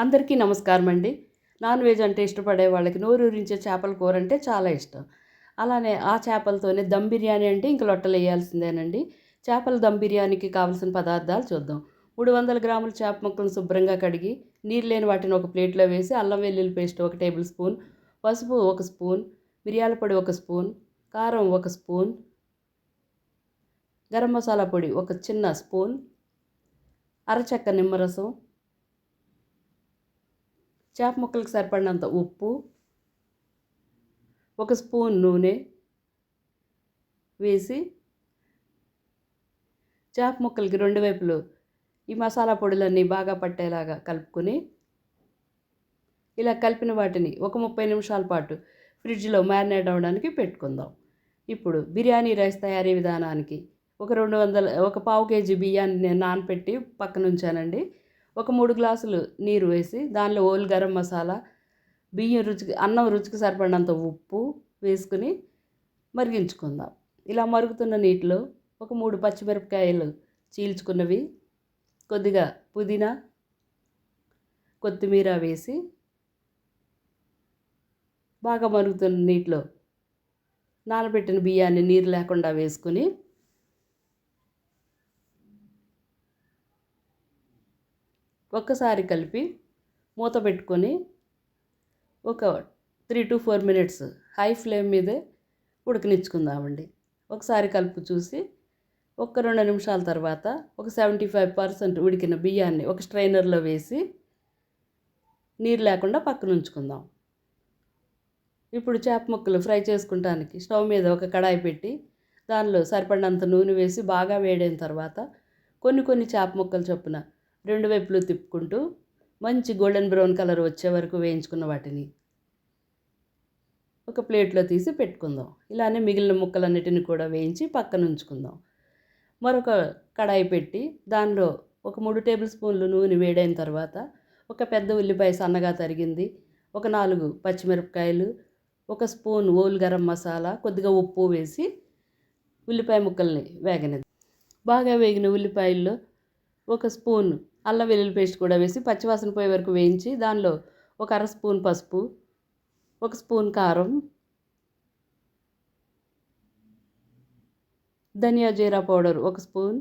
అందరికీ నమస్కారం అండి నాన్ వెజ్ అంటే ఇష్టపడే వాళ్ళకి నోరూరించే చేపల కూర అంటే చాలా ఇష్టం. అలానే ఆ చేపలతోనే దమ్ బిర్యానీ అంటే ఇంక లొట్టలు వేయాల్సిందేనండి. చేపల దమ్ బిర్యానీకి కావాల్సిన పదార్థాలు చూద్దాం. మూడు వందల గ్రాముల చేప ముక్కలను శుభ్రంగా కడిగి నీరు లేని వాటిని ఒక ప్లేట్లో వేసి అల్లం వెల్లుల్లి పేస్ట్ ఒక టేబుల్ స్పూన్ పసుపు ఒక స్పూన్ మిరియాల పొడి ఒక స్పూన్ కారం ఒక స్పూన్ గరం మసాలా పొడి ఒక చిన్న స్పూన్ అరచక్క నిమ్మరసం చేప ముక్కలకు సరిపడినంత ఉప్పు ఒక స్పూన్ నూనె వేసి చేప ముక్కలకి రెండు వైపులు ఈ మసాలా పొడులన్నీ బాగా పట్టేలాగా కలుపుకొని ఇలా కలిపిన వాటిని ఒక ముప్పై నిమిషాల పాటు ఫ్రిడ్జ్లో మ్యారినేట్ అవ్వడానికి పెట్టుకుందాం. ఇప్పుడు బిర్యానీ రైస్ తయారీ విధానానికి ఒక రెండు వందల ఒక పావు కేజీ బియ్యాన్ని నేను నానపెట్టి పక్కన ఉంచానండి ఒక మూడు గ్లాసులు నీరు వేసి దానిలో ఓల్ గరం మసాలా బియ్యం రుచికి అన్నం రుచికి సరిపడినంత ఉప్పు వేసుకుని మరిగించుకుందాం. ఇలా మరుగుతున్న నీటిలో ఒక మూడు పచ్చిమిరపకాయలు చీల్చుకున్నవి కొద్దిగా పుదీనా కొత్తిమీర వేసి బాగా మరుగుతున్న నీటిలో నానబెట్టిన బియ్యాన్ని నీరు లేకుండా వేసుకుని ఒక్కసారి కలిపి మూత పెట్టుకొని ఒక three to four minutes high flame మీదే ఉడకనిచ్చుకుందామండి. ఒకసారి కలుపు చూసి ఒక రెండు నిమిషాల తర్వాత ఒక సెవెంటీ ఫైవ్ పర్సెంట్ ఉడికిన బియ్యాన్ని ఒక స్ట్రైనర్లో వేసి నీరు లేకుండా పక్కన ఉంచుకుందాం. ఇప్పుడు చేప ముక్కలు ఫ్రై చేసుకుంటానికి స్టవ్ మీద ఒక కడాయి పెట్టి దానిలో సరిపడినంత నూనె వేసి బాగా వేడైన తర్వాత కొన్ని కొన్ని చేప ముక్కలు చొప్పున రెండు వైపులు తిప్పుకుంటూ మంచి గోల్డెన్ బ్రౌన్ కలర్ వచ్చే వరకు వేయించుకున్న వాటిని ఒక ప్లేట్లో తీసి పెట్టుకుందాం. ఇలానే మిగిలిన ముక్కలన్నిటిని కూడా వేయించి పక్కన ఉంచుకుందాం. మరొక కడాయి పెట్టి దానిలో ఒక మూడు టేబుల్ స్పూన్లు నూనె వేడైన తర్వాత ఒక పెద్ద ఉల్లిపాయ సన్నగా తరిగింది. ఒక నాలుగు పచ్చిమిరపకాయలు ఒక స్పూన్ ఓల్ గరం మసాలా కొద్దిగా ఉప్పు వేసి ఉల్లిపాయ ముక్కల్ని వేగనిది బాగా వేగిన ఉల్లిపాయల్లో ఒక స్పూన్ అల్లం వెల్లుల్లి పేస్ట్ కూడా వేసి పచ్చివాసన పోయే వరకు వేయించి దానిలో ఒక అర స్పూన్ పసుపు ఒక స్పూన్ కారం ధనియా జీరా పౌడర్ ఒక స్పూన్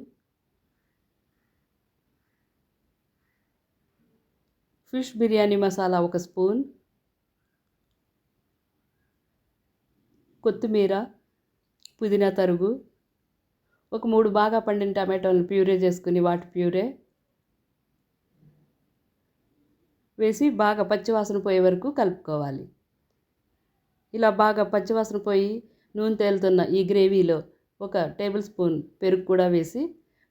ఫిష్ బిర్యానీ మసాలా ఒక స్పూన్ కొత్తిమీర పుదీనా తరుగు ఒక మూడు బాగా పండిన టమాటోలను ప్యూరే చేసుకుని వాటి ప్యూరే వేసి బాగా పచ్చివాసన పోయే వరకు కలుపుకోవాలి. ఇలా బాగా పచ్చివాసన పోయి నూనె తేలుతున్న ఈ గ్రేవీలో ఒక టేబుల్ స్పూన్ పెరుగు కూడా వేసి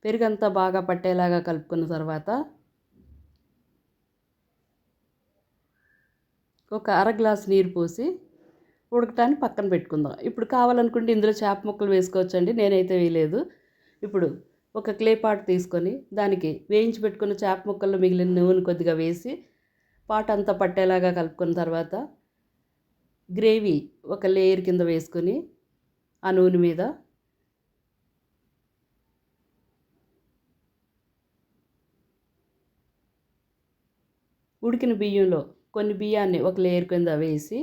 పెరుగంతా బాగా పట్టేలాగా కలుపుకున్న తర్వాత ఒక అర గ్లాస్ నీరు పోసి ఉడకటానికి పక్కన పెట్టుకుందాం. ఇప్పుడు కావాలనుకుంటే ఇందులో చేప ముక్కలు వేసుకోవచ్చండి నేనైతే వేయలేదు. ఇప్పుడు ఒక క్లే పాట్ తీసుకొని దానికి వేయించి పెట్టుకున్న చేప ముక్కల్లో మిగిలిన నూనె కొద్దిగా వేసి పాట అంతా పట్టేలాగా కలుపుకున్న తర్వాత గ్రేవీ ఒక లేయర్ కింద వేసుకొని ఆ నూనె మీద ఉడికిన బియ్యంలో కొన్ని బియ్యాన్ని ఒక లేయర్ కింద వేసి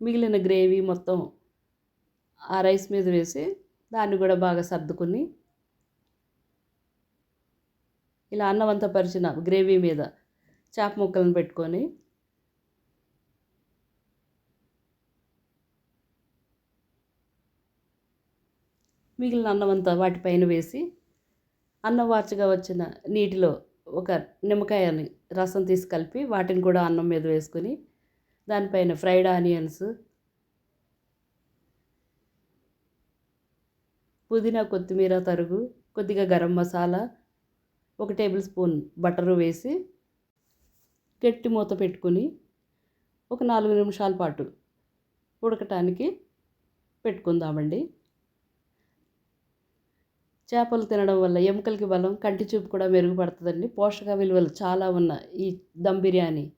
మిగిలిన గ్రేవీ మొత్తం ఆ రైస్ మీద వేసి దాన్ని కూడా బాగా సర్దుకుని ఇలా అన్నం అంతా పరిచిన గ్రేవీ మీద చేప ముక్కలను పెట్టుకొని మిగిలిన అన్నం అంతా వాటిపైన వేసి అన్నం వార్చగా వచ్చిన నీటిలో ఒక నిమ్మకాయని రసం తీసి కలిపి వాటిని కూడా అన్నం మీద వేసుకొని దానిపైన ఫ్రైడ్ ఆనియన్స్ పుదీనా కొత్తిమీర తరుగు కొద్దిగా గరం మసాలా ఒక టేబుల్ స్పూన్ బటరు వేసి గట్టి మూత పెట్టుకుని ఒక నాలుగు నిమిషాల పాటు ఉడకటానికి పెట్టుకుందామండి. చేపలు తినడం వల్ల ఎముకలకి బలం కంటి చూపు కూడా మెరుగుపడుతుందండి. పోషక విలువలు చాలా ఉన్న ఈ దమ్ బిర్యానీ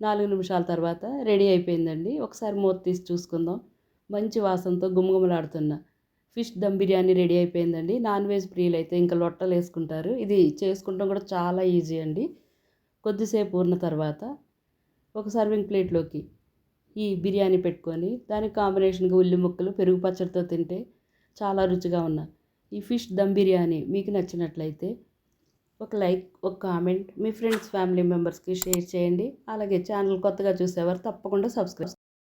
నాలుగు నిమిషాల తర్వాత రెడీ అయిపోయిందండి. ఒకసారి మూత తీసి చూసుకుందాం. మంచి వాసనతో గుమగుమలాడుతున్న ఫిష్ దమ్ బిర్యానీ రెడీ అయిపోయిందండి. నాన్ వెజ్ ప్రియులు అయితే ఇంకా లొట్టలు వేసుకుంటారు. ఇది చేసుకుంటాం కూడా చాలా ఈజీ అండి. కొద్దిసేపు ఉన్న తర్వాత ఒక సర్వింగ్ ప్లేట్లోకి ఈ బిర్యానీ పెట్టుకొని దానికి కాంబినేషన్గా ఉల్లి ముక్కలు పెరుగు పచ్చడితో తింటే చాలా రుచిగా ఉన్న ఈ ఫిష్ దమ్ బిర్యానీ మీకు నచ్చినట్లయితే ఒక లైక్ ఒక కామెంట్ మీ ఫ్రెండ్స్ ఫ్యామిలీ మెంబర్స్కి షేర్ చేయండి. అలాగే ఛానల్ కొత్తగా చూసేవారు తప్పకుండా సబ్స్క్రైబ్